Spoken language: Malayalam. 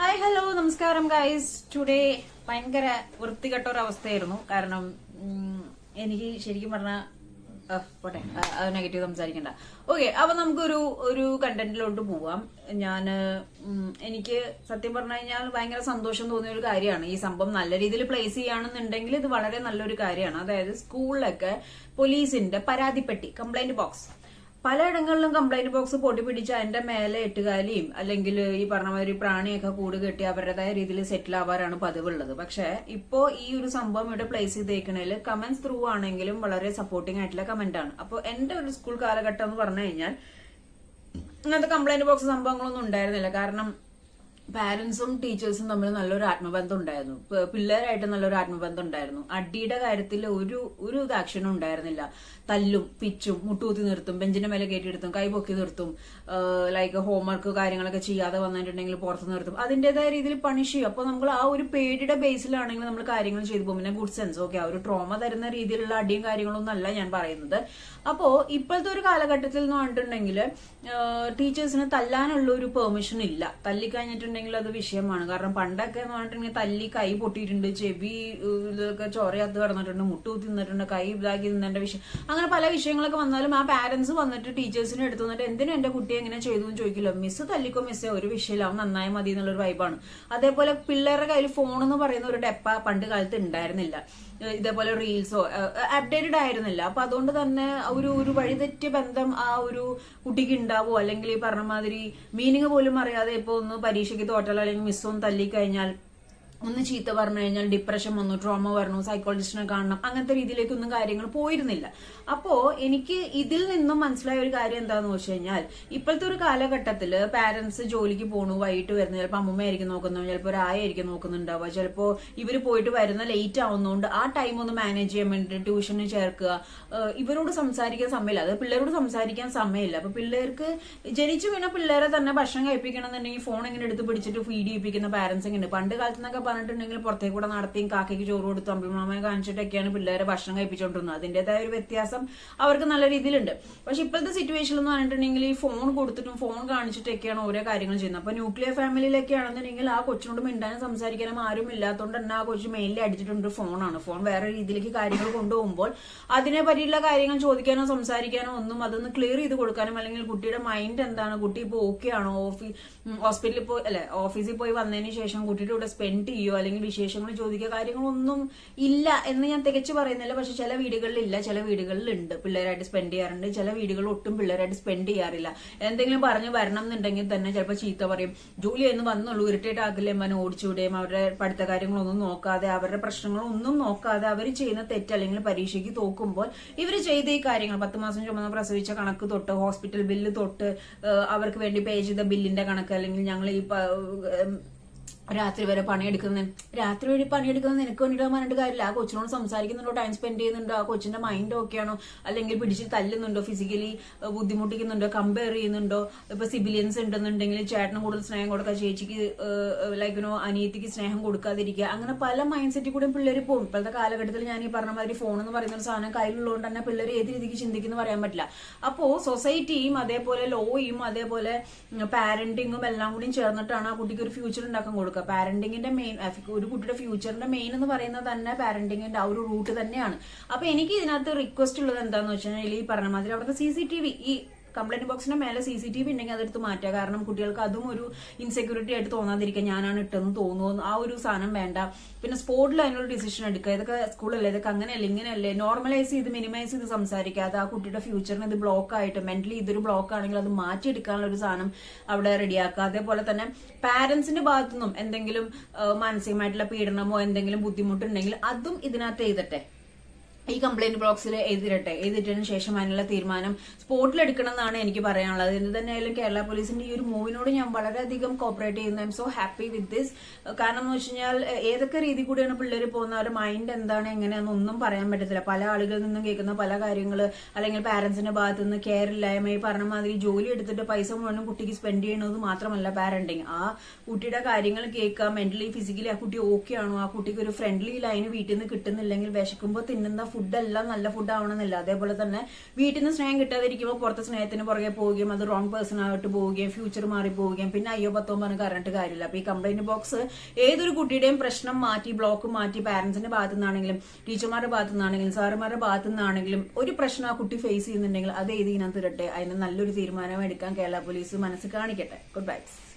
ഹായ് ഹലോ നമസ്കാരം ഗൈസ് ടുഡേ ഭയങ്കര വൃത്തികെട്ട ഒരു അവസ്ഥയായിരുന്നു. കാരണം എനിക്ക് ശരിക്കും പറഞ്ഞാൽ പോട്ടെ അത് നെഗറ്റീവ് സംസാരിക്കണ്ട. ഓക്കെ അപ്പൊ നമുക്കൊരു ഒരു കണ്ടന്റിലോട്ട് പോവാം. ഞാൻ എനിക്ക് സത്യം പറഞ്ഞു കഴിഞ്ഞാൽ ഭയങ്കര സന്തോഷം തോന്നിയ ഒരു കാര്യമാണ്. ഈ സംഭവം നല്ല രീതിയിൽ പ്ലേസ് ചെയ്യുകയാണെന്നുണ്ടെങ്കിൽ ഇത് വളരെ നല്ലൊരു കാര്യമാണ്. അതായത് സ്കൂളിലൊക്കെ പോലീസിന്റെ പരാതിപ്പെട്ടി കംപ്ലൈന്റ് ബോക്സ് പലയിടങ്ങളിലും കംപ്ലൈന്റ് ബോക്സ് പൊടി പിടിച്ച് അതിന്റെ മേലെ എട്ടുകാലിയും അല്ലെങ്കിൽ ഈ പറഞ്ഞ മാതിരി പ്രാണിയൊക്കെ കൂട് കെട്ടി അവരുടേതായ രീതിയിൽ സെറ്റിൽ ആവാറാണ് പതിവുള്ളത്. പക്ഷെ ഇപ്പോ ഈ ഒരു സംഭവം ഇവിടെ പ്ലേസ് ചെയ്തേക്കണേൽ കമന്റ്സ് ത്രൂ ആണെങ്കിലും വളരെ സപ്പോർട്ടിംഗ് ആയിട്ടുള്ള കമന്റ് ആണ്. അപ്പോൾ എന്റെ ഒരു സ്കൂൾ കാലഘട്ടം എന്ന് പറഞ്ഞു കഴിഞ്ഞാൽ ഇങ്ങനത്തെ കംപ്ലൈന്റ് ബോക്സ് സംഭവങ്ങളൊന്നും ഉണ്ടായിരുന്നില്ല. കാരണം പാരന്റ്സും ടീച്ചേഴ്സും തമ്മിൽ നല്ലൊരു ആത്മബന്ധം ഉണ്ടായിരുന്നു. പിള്ളേരായിട്ട് നല്ലൊരു ആത്മബന്ധം ഉണ്ടായിരുന്നു. അടിയുടെ കാര്യത്തിൽ ഒരു ഒരു ഇതാക്ഷനും ഉണ്ടായിരുന്നില്ല. തല്ലും പിച്ചും മുട്ടൂത്തി നിർത്തും ബെഞ്ചിന്റെ മേലെ കയറ്റിയെടുത്തും കൈ പൊക്കി നിർത്തും ലൈക്ക് ഹോംവർക്ക് കാര്യങ്ങളൊക്കെ ചെയ്യാതെ വന്നിട്ടുണ്ടെങ്കിൽ പുറത്ത് നിർത്തും. അതിന്റേതായ രീതിയിൽ പണിഷ് ചെയ്യും. അപ്പോൾ നമ്മൾ ആ ഒരു പേടിയുടെ ബേസിലാണെങ്കിൽ നമ്മൾ കാര്യങ്ങൾ ചെയ്തു പോകും. പിന്നെ ഗുഡ് സെൻസ് ഓക്കെ ആ ഒരു ട്രോമ തരുന്ന രീതിയിലുള്ള അടിയും കാര്യങ്ങളൊന്നും അല്ല ഞാൻ പറയുന്നത്. അപ്പോ ഇപ്പോഴത്തെ ഒരു കാലഘട്ടത്തിൽ എന്ന് പറഞ്ഞിട്ടുണ്ടെങ്കിൽ ടീച്ചേഴ്സിന് തല്ലാനുള്ള ഒരു പെർമിഷൻ ഇല്ല. തല്ലിക്കഴിഞ്ഞിട്ടുണ്ടെങ്കിൽ അത് വിഷയമാണ്. കാരണം പണ്ടൊക്കെ എന്ന് പറഞ്ഞിട്ടുണ്ടെങ്കിൽ തല്ലി കൈ പൊട്ടിയിട്ടുണ്ട് ചെവി ഇതൊക്കെ ചോരയത്ത് കിടന്നിട്ടുണ്ട് മുട്ടു തിന്നിട്ടുണ്ട് കൈ ഇതാക്കി തിന്നേണ്ട വിഷയം. അങ്ങനെ പല വിഷയങ്ങളൊക്കെ വന്നാലും ആ പാരന്റ്സ് വന്നിട്ട് ടീച്ചേഴ്സിനെ എടുത്തു വന്നിട്ട് എന്തിനും എന്റെ കുട്ടിയെ എങ്ങനെ ചെയ്തു എന്ന് ചോദിക്കില്ല. മിസ് തല്ലിക്കോ മിസ്സേ ഒരു വിഷയമില്ല. അവൻ നന്നായി മതി എന്നുള്ളൊരു വൈബാണ് അതേപോലെ പിള്ളേരുടെ കയ്യിൽ ഫോൺ എന്ന് പറയുന്ന ഒരു ഡെപ്പ പണ്ട് കാലത്ത് ഉണ്ടായിരുന്നില്ല. ഇതേപോലെ റീൽസോ അപ്ഡേറ്റഡ് ആയിരുന്നില്ല. അപ്പൊ അതുകൊണ്ട് തന്നെ ഒരു ഒരു വഴിതെറ്റിയ ബന്ധം ആ ഒരു കുട്ടിക്ക് ഉണ്ടാവോ അല്ലെങ്കിൽ ഈ പറഞ്ഞ മാതിരി മീനിങ് പോലും അറിയാതെ ഇപ്പൊ ഒന്ന് പരീക്ഷയ്ക്ക് തോറ്റലോ അല്ലെങ്കിൽ മിസ്സൊന്ന് തല്ലിക്കഴിഞ്ഞാൽ ഒന്ന് ചീത്ത പറഞ്ഞു കഴിഞ്ഞാൽ ഡിപ്രഷൻ വന്നു ട്രോമ വരണു സൈക്കോളജിസ്റ്റിനെ കാണണം അങ്ങനത്തെ രീതിയിലേക്കൊന്നും കാര്യങ്ങൾ പോയിരുന്നില്ല. അപ്പോ എനിക്ക് ഇതിൽ നിന്നും മനസ്സിലായ ഒരു കാര്യം എന്താന്ന് വെച്ച് കഴിഞ്ഞാൽ ഇപ്പോഴത്തെ ഒരു കാലഘട്ടത്തിൽ പാരന്റ്സ് ജോലിക്ക് പോണു വൈകിട്ട് വരുന്നു ചിലപ്പോൾ അമ്മമ്മയായിരിക്കും നോക്കുന്നു ചിലപ്പോൾ ഒരു ആയായിരിക്കും നോക്കുന്നുണ്ടാവുക ചിലപ്പോൾ ഇവർ പോയിട്ട് വരുന്ന ലേറ്റ് ആവുന്നതുകൊണ്ട് ആ ടൈം ഒന്ന് മാനേജ് ചെയ്യാൻ വേണ്ടിയിട്ട് ട്യൂഷന് ചേർക്കുക. ഇവരോട് സംസാരിക്കാൻ സമയമില്ല. അത് പിള്ളേരോട് സംസാരിക്കാൻ സമയമില്ല. അപ്പൊ പിള്ളേർക്ക് ജനിച്ചു വീണ പിള്ളേരെ തന്നെ ഭക്ഷണം കഴിപ്പിക്കണം എന്നുണ്ടെങ്കിൽ ഫോൺ ഇങ്ങനെ എടുത്ത് പിടിച്ചിട്ട് ഫീഡ് ചെയ്യിപ്പിക്കുന്ന പാരന്റ്സ് ഇങ്ങനെ പണ്ട് കാലത്ത് പറഞ്ഞിട്ടുണ്ടെങ്കിൽ പുറത്തേക്ക് കൂടെ നടത്തിയും കാക്കയ്ക്ക് ചോറ് കൊടുത്തും അമ്പിമാമയെ കാണിച്ചിട്ടൊക്കെയാണ് പിള്ളേരെ ഭക്ഷണം കഴിപ്പിച്ചുകൊണ്ടിരുന്നത് അതിന്റേതായ ഒരു വ്യത്യാസം അവർക്ക് നല്ല രീതിയിലുണ്ട്. പക്ഷെ ഇപ്പോഴത്തെ സിറ്റുവേഷൻ എന്ന് പറഞ്ഞിട്ടുണ്ടെങ്കിൽ ഈ ഫോൺ കൊടുത്തിട്ടും ഫോൺ കാണിച്ചിട്ടൊക്കെയാണ് ഓരോ കാര്യങ്ങൾ ചെയ്യുന്നത്. അപ്പൊ ന്യൂക്ലിയർ ഫാമിലിയിലൊക്കെ ആണെന്നുണ്ടെങ്കിൽ ആ കൊച്ചിനോട് മിണ്ടാനും സംസാരിക്കാനും ആരും ഇല്ലാത്തതുകൊണ്ട് തന്നെ ആ കൊച്ചു മെയിലിൽ അടിച്ചിട്ടുണ്ട് ഫോണാണ് ഫോൺ വേറെ രീതിയിലേക്ക് കാര്യങ്ങൾ കൊണ്ടുപോകുമ്പോൾ അതിനെ പറ്റിയുള്ള കാര്യങ്ങൾ ചോദിക്കാനോ സംസാരിക്കാനോ ഒന്നും അതൊന്ന് ക്ലിയർ ചെയ്ത് കൊടുക്കാനും അല്ലെങ്കിൽ കുട്ടിയുടെ മൈൻഡ് എന്താണ്? കുട്ടി ഇപ്പോൾ ഓക്കെ ആണോ? ഓഫീസ് ഹോസ്പിറ്റലിൽ പോയി അല്ലെ ഓഫീസിൽ പോയി വന്നതിന് ശേഷം കുട്ടിയുടെ കൂടെ സ്പെൻഡ് ചെയ്യോ? അല്ലെങ്കിൽ വിശേഷങ്ങൾ ചോദിക്കുക കാര്യങ്ങളൊന്നും ഇല്ല എന്ന് ഞാൻ തികച്ചു പറയുന്നില്ല. പക്ഷെ ചില വീടുകളിൽ ഇല്ല ചില വീടുകളിൽ ഉണ്ട് പിള്ളേരായിട്ട് സ്പെൻഡ് ചെയ്യാറുണ്ട്. ചില വീടുകളിൽ ഒട്ടും പിള്ളേരായിട്ട് സ്പെൻഡ് ചെയ്യാറില്ല. എന്തെങ്കിലും പറഞ്ഞു വരണം എന്നുണ്ടെങ്കിൽ തന്നെ ചിലപ്പോൾ ചീത്ത പറയും. ജോലി എന്ന് വന്നുള്ളൂ ഇറിറ്റേറ്റ് ആക്കില്ലേ മനെ ഓടിച്ചുവിടുകയും അവരുടെ പഠിത്ത കാര്യങ്ങളൊന്നും നോക്കാതെ അവരുടെ പ്രശ്നങ്ങളൊന്നും നോക്കാതെ അവർ ചെയ്യുന്ന തെറ്റ് അല്ലെങ്കിൽ പരീക്ഷയ്ക്ക് തോക്കുമ്പോൾ ഇവർ ചെയ്ത ഈ കാര്യങ്ങൾ പത്ത് മാസം ചുമന്ന് പ്രസവിച്ച കണക്ക് തൊട്ട് ഹോസ്പിറ്റൽ ബില്ല് തൊട്ട് അവർക്ക് വേണ്ടി പേ ചെയ്ത ബില്ലിന്റെ കണക്ക് അല്ലെങ്കിൽ ഞങ്ങൾ ഈ രാത്രി വരെ പണിയെടുക്കുന്നതിന്. രാത്രി വരെ പണിയെടുക്കുന്നത് നിനക്ക് വേണ്ടിയിട്ട് പറഞ്ഞിട്ട് കാര്യമില്ല. ആ കൊച്ചിനോട് സംസാരിക്കുന്നുണ്ടോ? ടൈം സ്പെൻഡ് ചെയ്യുന്നുണ്ടോ? ആ കൊച്ചിന്റെ മൈൻഡ് ഓക്കെയാണോ അല്ലെങ്കിൽ പിടിച്ച് തല്ലുന്നുണ്ടോ? ഫിസിക്കലി ബുദ്ധിമുട്ടിക്കുന്നുണ്ടോ? കമ്പയർ ചെയ്യുന്നുണ്ടോ? ഇപ്പൊ സിബിലിയൻസ് ഉണ്ടെന്നുണ്ടെങ്കിൽ ചേട്ടന് കൂടുതൽ സ്നേഹം കൊടുക്കുക ചേച്ചിക്ക് ലൈക്ക് ലൈക്കിനോ അനിയത്തിക്ക് സ്നേഹം കൊടുക്കാതിരിക്കുക. അങ്ങനെ പല മൈൻഡ് സെറ്റിൽ കൂടെ പിള്ളേർ പോകും. ഇപ്പോഴത്തെ കാലഘട്ടത്തിൽ ഞാൻ ഈ പറഞ്ഞ മാതിരി ഫോൺ എന്ന് പറയുന്ന ഒരു സാധനം കയ്യിലുള്ളതുകൊണ്ട് തന്നെ പിള്ളേർ ഏത് രീതിക്ക് ചിന്തിക്കുന്നു പറയാൻ പറ്റില്ല. അപ്പോ സൊസൈറ്റിയും അതേപോലെ ലോയും അതേപോലെ പാരന്റിങ്ങും എല്ലാം കൂടി ചേർന്നിട്ടാണ് ആ കുട്ടിക്ക് ഒരു ഫ്യൂച്ചർ ഉണ്ടാക്കാൻ കൊടുക്കുക പാരന്റിങ്ങിന്റെ മെയിൻ ഒരു കുട്ടിയുടെ ഫ്യൂച്ചറിന്റെ മെയിൻ എന്ന് പറയുന്നത് തന്നെ പാരന്റിങ്ങിന്റെ ആ ഒരു റൂട്ട് തന്നെയാണ്. അപ്പൊ എനിക്ക് ഇതിനകത്ത് റിക്വസ്റ്റ് ഉള്ളത് എന്താന്ന് വെച്ചാൽ ഈ പറഞ്ഞ മാതിരി അവിടുത്തെ സി സി ടി വി ഈ കംപ്ലൈന്റ് ബോക്സിന്റെ മേലെ സി സി ടി വി ഉണ്ടെങ്കിൽ അതെടുത്ത് മാറ്റുക. കാരണം കുട്ടികൾക്ക് അതും ഒരു ഇൻസെക്യൂരിറ്റി ആയിട്ട് തോന്നാതിരിക്കുക ഞാനാണ് ഇട്ടെന്ന് തോന്നുന്നു. ആ ഒരു സാധനം വേണ്ട. പിന്നെ സ്പോർട്ടിൽ അതിനൊരു ഡിസിഷൻ എടുക്കുക. ഇതൊക്കെ സ്കൂളല്ലേ ഇതൊക്കെ അങ്ങനെയല്ലേ? ഇങ്ങനെയല്ലേ? നോർമലൈസ് ചെയ്ത് മിനിമൈസ് ചെയ്ത് സംസാരിക്കാതെ ആ കുട്ടിയുടെ ഫ്യൂച്ചറിന് ഇത് ബ്ലോക്ക് ആയിട്ട് മെന്റലി ഇതൊരു ബ്ലോക്ക് ആണെങ്കിൽ അത് മാറ്റിയെടുക്കാനുള്ള ഒരു സാധനം അവിടെ റെഡിയാക്കുക അതേപോലെ തന്നെ പാരന്റ്സിന്റെ ഭാഗത്തുനിന്നും എന്തെങ്കിലും മാനസികമായിട്ടുള്ള പീഡനമോ എന്തെങ്കിലും ബുദ്ധിമുട്ടുണ്ടെങ്കിൽ അതും ഇതിനകത്ത് എഴുതട്ടെ. ഈ കംപ്ലൈന്റ് ബോക്സിൽ എഴുതിരട്ടെ. എഴുതിട്ടതിന് ശേഷം അതിനുള്ള തീരുമാനം സ്പോട്ടിൽ എടുക്കണം എന്നാണ് എനിക്ക് പറയാനുള്ളത്. എന്ത് തന്നെയായാലും കേരള പോലീസിന്റെ ഈ ഒരു മൂവിനോട് ഞാൻ വളരെയധികം കോപ്പറേറ്റ് ചെയ്യുന്നു. I'm so happy with this കാരണം എന്ന് വെച്ച് കഴിഞ്ഞാൽ ഏതൊക്കെ രീതി കൂടിയാണ് പിള്ളേർ പോകുന്ന അവരുടെ മൈൻഡ് എന്താണ്? എങ്ങനെയാണെന്ന് ഒന്നും പറയാൻ പറ്റത്തില്ല. പല ആളുകളിൽ നിന്നും കേൾക്കുന്ന പല കാര്യങ്ങൾ അല്ലെങ്കിൽ പാരന്റ്സിന്റെ ഭാഗത്തു നിന്ന് കെയർ ഇല്ലായ്മ ഈ പറഞ്ഞ മാതിരി ജോലി എടുത്തിട്ട് പൈസ മുഴുവൻ കുട്ടിക്ക് സ്പെൻഡ് ചെയ്യുന്നത് മാത്രമല്ല പാരന്റിങ് ആ കുട്ടിയുടെ കാര്യങ്ങൾ കേൾക്കുക മെന്റലി ഫിസിക്കലി ആ കുട്ടി ഓക്കെ ആണോ? ആ കുട്ടിക്ക് ഒരു ഫ്രണ്ട്ലി ലൈന് വീട്ടിൽ നിന്ന് കിട്ടുന്നില്ലെങ്കിൽ വിശക്കുമ്പോൾ തിന്നുന്ന ഫുഡെല്ലാം നല്ല ഫുഡ് ആവണമെന്നില്ല. അതേപോലെ തന്നെ വീട്ടിൽ നിന്ന് സ്നേഹം കിട്ടാതിരിക്കുമ്പോൾ പുറത്തെ സ്നേഹത്തിന് പുറകെ പോവുകയും അത് റോങ് പേഴ്സൺ ആയിട്ട് പോവുകയും ഫ്യൂച്ചർ മാറി പോവുകയും പിന്നെ അയ്യോ പത്തോ പറഞ്ഞ് കറണ്ട് കാര്യമില്ല. അപ്പൊ ഈ കംപ്ലൈന്റ് ബോക്സ് ഏതൊരു കുട്ടിയുടെയും പ്രശ്നം മാറ്റി ബ്ലോക്ക് മാറ്റി പാരന്റ്സിന്റെ ഭാഗത്തു നിന്നാണെങ്കിലും ടീച്ചർമാരുടെ ഭാഗത്തു നിന്നാണെങ്കിലും സാറുമാരുടെ ഭാഗത്തു നിന്നാണെങ്കിലും ഒരു പ്രശ്നം ആ കുട്ടി ഫേസ് ചെയ്യുന്നുണ്ടെങ്കിൽ അത് ഏത് ഇതിനകത്ത് ഇരട്ടെ അതിന് നല്ലൊരു തീരുമാനം എടുക്കാൻ കേരള പോലീസ് മനസ്സ് കാണിക്കട്ടെ. ഗുഡ് ബൈസ്